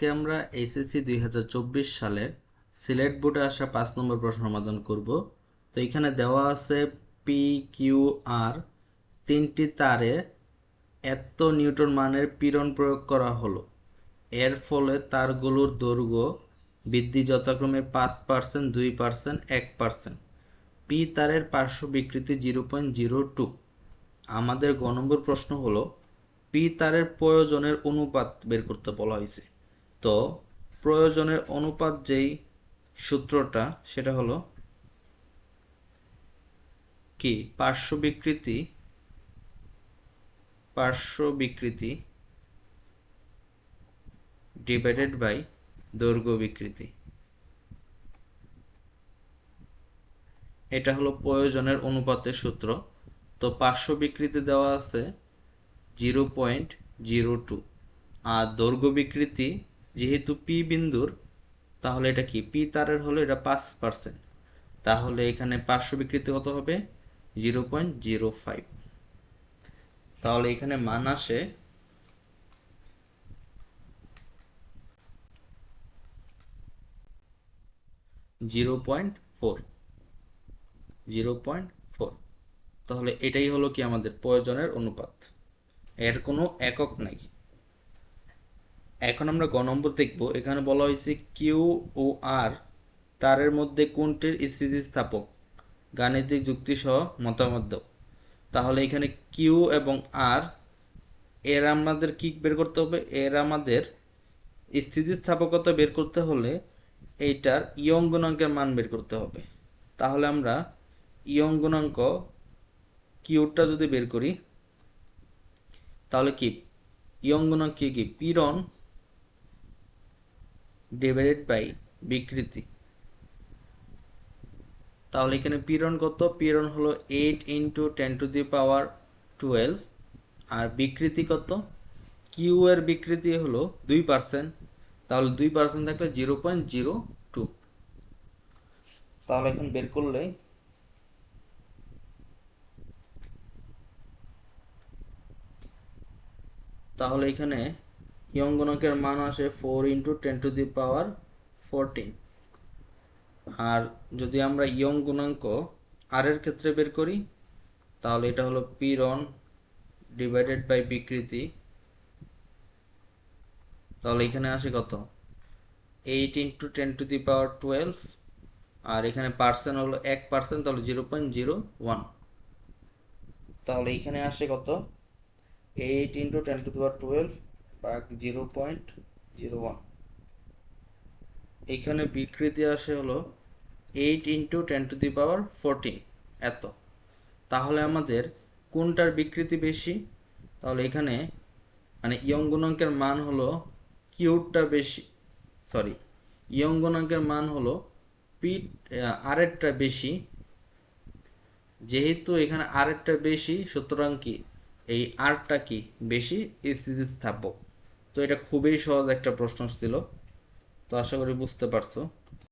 আজকে আমরা এইচএসসি দুই হাজার চব্বিশ সালের সিলেট বোর্ডে আসা পাঁচ নম্বর প্রশ্ন সমাধান করব। তো এখানে দেওয়া আছে পি কিউ আর তিনটি তারে এত নিউটন মানের পীড়ন প্রয়োগ করা হলো। এর ফলে তারগুলোর দৈর্ঘ্য বৃদ্ধি যথাক্রমে পাঁচ পার্সেন্ট, দুই পার্সেন্ট, এক পার্সেন্ট। পি তারের পার্শ্ব বিকৃতি জিরো পয়েন্ট জিরো টু। আমাদের গ নম্বর প্রশ্ন হলো পি তারের প্রয়োজনের অনুপাত বের করতে বলা হয়েছে। তো প্রয়োজনের অনুপাত যেই সূত্রটা, সেটা হলো কি? পার্শ্ব বিকৃতি পার্শ্ব বিকৃতি ডিভাইডেড বাই দৈর্ঘ্য বিকৃতি। এটা হলো প্রয়োজনের অনুপাতের সূত্র। তো পার্শ্ব বিকৃতি দেওয়া আছে জিরো পয়েন্ট জিরো টু। আর দৈর্ঘ্য বিকৃতি যেহেতু পি বিন্দুর, তাহলে এটা কি? পি তারের হলো এটা পাঁচ পার্সেন্ট তাহলে এখানে পার্শ্ব বিকৃতি কত হবে? Zero point zero five. তাহলে এখানে মান আসে zero point four. Zero point four. তাহলে এটাই হলো কি আমাদের প্রয়োজনের অনুপাত। এর কোনো একক নাই। এখন আমরা গ নম্বর দেখব। এখানে বলা হয়েছে কিউ ও আর তারের মধ্যে কোনটির স্থিতিস্থাপক? গাণিতিক যুক্তি সহ মতামত দাও। তাহলে এখানে কিউ এবং আর এর আমাদের কি বের করতে হবে? এর আমাদের স্থিতিস্থাপকতা বের করতে হলে এইটার ইয়ং গুণাঙ্কের মান বের করতে হবে। তাহলে আমরা ইয়ং গুণাঙ্ক কিউটা যদি বের করি, তাহলে কি? ইয়ং গুণাঙ্ক কি কি? পীড়ন ডিভাইডেড বাই বিকৃতি। তাহলে এখানে পীড়ন কত? পীড়ন হলো eight into ten to the power twelve আর বিকৃতি কত? কিউ এর বিকৃতি হলো দুই পার্সেন্ট তাহলে দুই পার্সেন্ট থাকলে জিরো পয়েন্ট জিরো টু তাহলে এখন বের করলে তাহলে এখানে ইয়ং গুণকের মান আসে four into ten to the power fourteen. আর যদি আমরা ইয়ং গুণাঙ্ক আর এর ক্ষেত্রে বের করি, তাহলে এটা হলো পীড়ন ডিভাইডেড বাই বিকৃতি তাহলে এখানে আসে কত? Eight into ten to the power twelve আর এখানে পার্সেন্ট হলো এক পার্সেন্ট তাহলে জিরো পয়েন্ট জিরো ওয়ান তাহলে এখানে আসে কত? Eight into ten to the power twelve বা জিরো পয়েন্ট জিরো ওয়ান। এখানে বিকৃতি আসে হলো eight into ten to the power fourteen, এত। তাহলে আমাদের কোনটার বিকৃতি বেশি? তাহলে এখানে মানে ইয়ং গুণাঙ্কের মান হলো কিউটটা বেশি, সরি, ইয়ং গুণাঙ্কের মান হলো পি আরেরটা বেশি। যেহেতু এখানে আরেরটা বেশি, সুতরাং কি এই আরটা কি বেশি? স্থিতিস্থাপক। তো এটা খুবই সহজ একটা প্রশ্ন ছিল। তো আশা করি বুঝতে পারছ।